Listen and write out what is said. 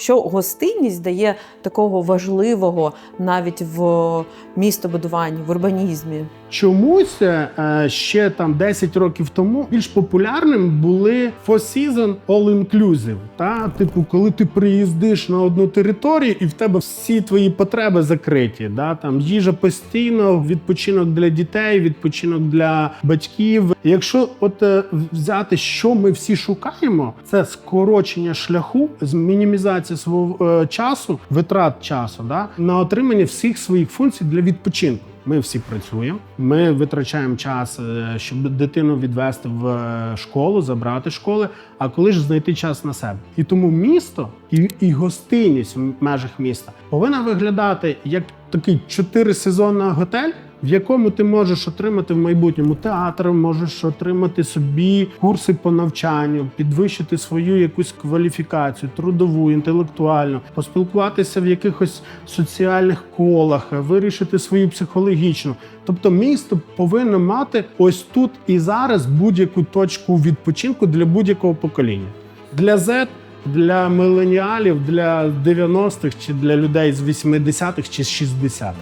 Що гостинність дає такого важливого навіть в містобудуванні, в урбанізмі? Чомусь е, ще там 10 років тому більш популярним були Four Season All Inclusive. Та типу, коли ти приїздиш на одну територію і в тебе всі твої потреби закриті. Да? Там їжа постійно, відпочинок для дітей, відпочинок для батьків. Якщо от е, взяти, що ми всі шукаємо, це скорочення шляху, з мінімізація свого е, часу, витрат часу, да? на отримання всіх своїх функцій для відпочинку. Ми всі працюємо. Ми витрачаємо час, е, щоб дитину відвести в е, школу, забрати школи. А коли ж знайти час на себе? І тому місто і, і гостинність в межах міста повинна виглядати як такий чотирисезонний готель. В якому ти можеш отримати в майбутньому театр, можеш отримати собі курси по навчанню, підвищити свою якусь кваліфікацію, трудову, інтелектуальну, поспілкуватися в якихось соціальних колах, вирішити свою психологічну. Тобто місто повинно мати ось тут і зараз будь-яку точку відпочинку для будь-якого покоління. Для Z, для миленіалів, для 90-х чи для людей з 80-х чи з 60-х.